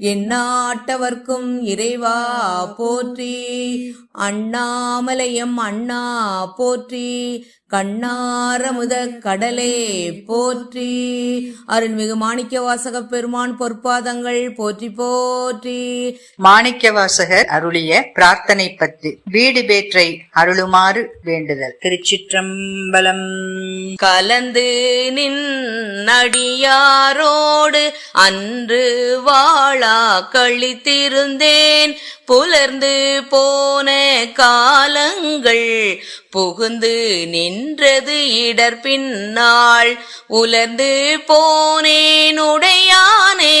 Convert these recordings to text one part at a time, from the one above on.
எந்நாட்டவர்க்கும் இறைவா போற்றி அண்ணாமலையம் அண்ணா போற்றி கண்ணாரமுத கடலே போற்றி. அருள்மிகு மாணிக்க வாசகப் பெருமான் பொற்பாதங்கள் போற்றி போற்றி. மாணிக்கவாசகர் அருளிய பிரார்த்தனை பத்து வீடு பேற்றை அருளுமாறு வேண்டுதல். திருச்சிற்றம்பலம். கலந்து நடியாரோடு அன்று வாழா கழித்திருந்தேன் புலர்ந்து போன காலங்கள் புகுந்து நின்றது இடர் பின்னாள் உலர்ந்து போனேன் உடையானே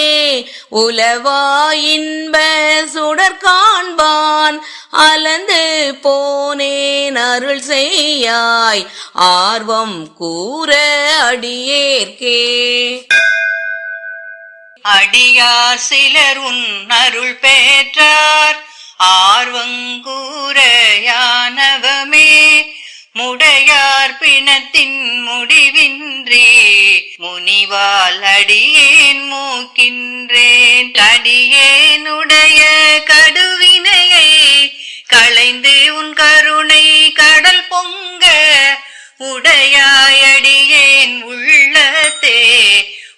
உலவா இன்ப சுடர் காண்பான். அலந்து போனேன் அருள் செய்யாய். ஆர்வம் கூற அடியேற்கே அடியார் சிலர் உன் அருள் பெற்றார். ஆர்வங்கூற யானவமே முடையார் பிணத்தின் முடிவின்றே முனிவால் அடியேன் மூக்கின்றேன் அடியேனுட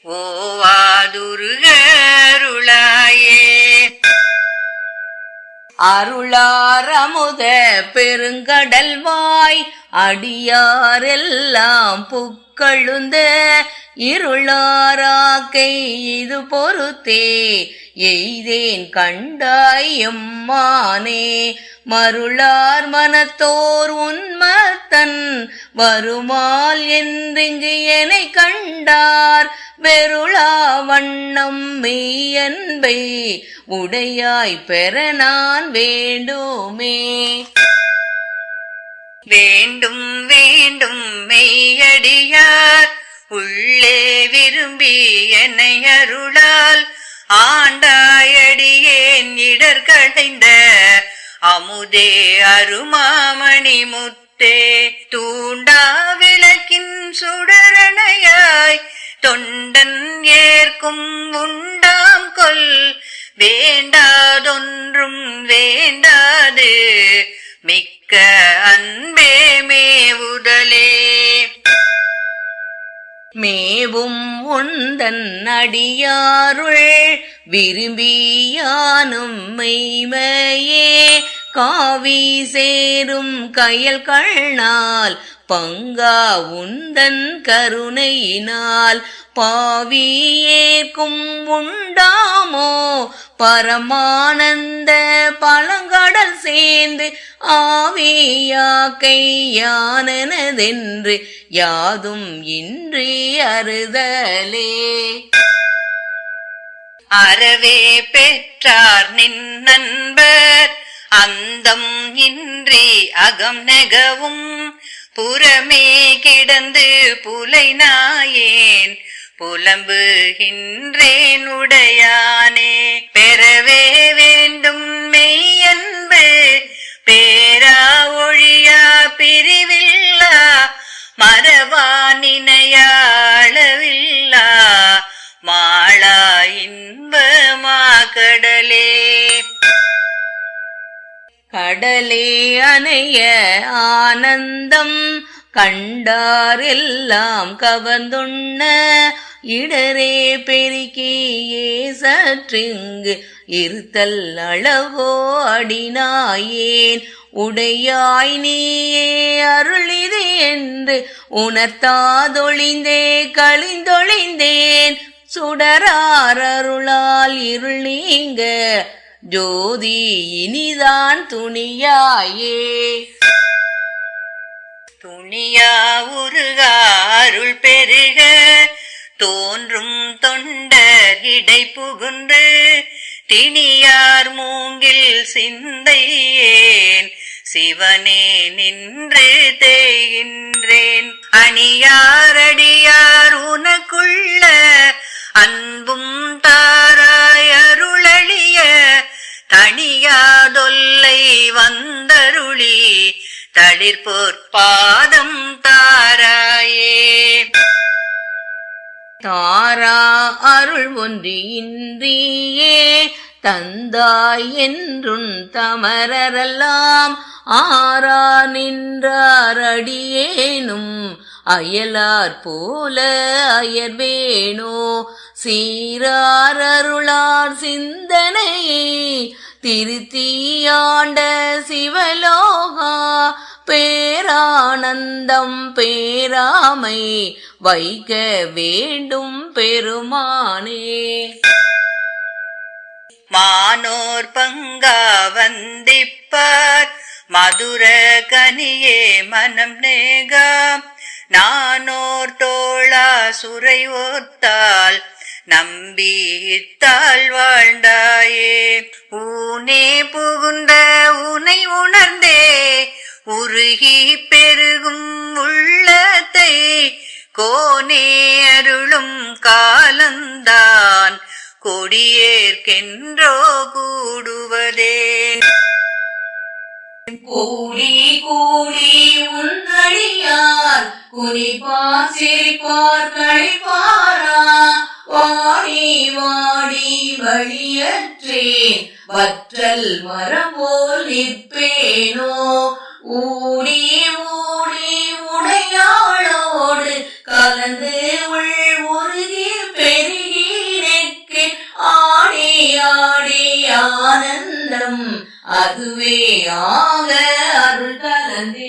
ஓவாதுருகருளாயே அருளாரமுத பெருங்கடல் வாய் அடியாரெல்லாம் புக்கழுந்த இருளாராக்கை இது பொறுத்தே. எய்தேன் கண்டாய் எம்மானே மருளார் மனத்தோர் உண்மை வருமால் என்றிங்கு என்னை கண்டார். வெருளா வண்ணம் மெய்யன்பை உடையாய் பெற நான் வேண்டுமே. வேண்டும் வேண்டும் மெய்யடியார். உள்ளே விரும்பி என்னை அருளால். ஆண்டாயடியேன் இடர் கடைந்த அமுதே அருமாமணி முத்தே தூண்டா விளக்கின் சுடரணையாய் தொண்டன் ஏற்கும் உண்டாம் கொல் வேண்டாதொன்றும் வேண்டாது மிக்க அன்பே மேவுதலே. மேவும் உந்தன் அடியாருள் விரும்பியானும் மெய்மையே காவி சேரும் கயல் கண்ணால் பங்கா உந்தன் கருணையினால். பாவி ஏற்கும் உண்டாமோ? பரமானந்த பழங்கடல் சேர்ந்து ஆவியாக்கை யானனதென்று யாதும் இன்றி அறுதலே. அறவே பெற்றார் நின் நண்பர் அந்தம் இன்றி அகம் நெகவும். புறமே கிடந்து புலை நாயேன். புலம்புகின்றேன் உடையானே. பெறவே வேண்டும் மெய்யன்பு. பேரா ஒழியா பிரிவில்லா. மரவா நினையாளவில்லா. மாளா இன்பமா கடலே. கடலே அணைய ஆனந்தம் கண்டாரெல்லாம் கவர்ந்துண்ண இடரே பெருக்கியே சற்றிங்கு இருத்தல் அளவோ அடினாயேன். உடையாய் நீயே அருளிது என்று உணர்த்தாதொழிந்தே கழிந்தொழிந்தேன். சுடரார் அருளால் இருள் நீங்க ஜோதி இனிதான் துணியாயே. துணியா உருகாருள் பெருக தோன்றும் தொண்டர் இடை புகுந்து திணியார் மூங்கில் சிந்தையேன் சிவனே நின்று தேகின்றேன் அணியாரடியார் உனக்குள்ள அன்பும் தாராய் தளிர்பொற்பாதம் தாராயே. தாரா அருள் ஒன்று இன்றியே தந்தாய் என்றும் தமரரெல்லாம். ஆரா நின்றாரடியேனும் அயலார் போல அயர்வேணோ. சீரார் அருளார் சிந்தனையே திருத்தியாண்ட சிவலோகா பேரானந்தம் பேராமை வைக்க வேண்டும் பெருமானே. மானோர் பங்கா வந்திப்பார் மதுர கனியே மனம் நேகா நானோர் தோழா சுரை ஓர்த்தால் நம்பி தாழ் வாழ்ந்தாயே. ஊனே புகுந்த உனை உணர்ந்தே உருகி பெருகும் உள்ளத்தை கோனே அருளும் காலந்தான். கொடியேற்கென்றோ கூடுவதே. கூடி கூடி உந்தடியார் குறிப்பார் சிரிப்பார் கழிப்பாரா? வற்றல் மரம் நிற்பேனோ? ஊடி ஊடி உடையாளோடு கலந்து உள் உருகி பெருகி நெக்கு ஆடி ஆடி ஆனந்தம் அதுவே ஆக அருள் கலந்தே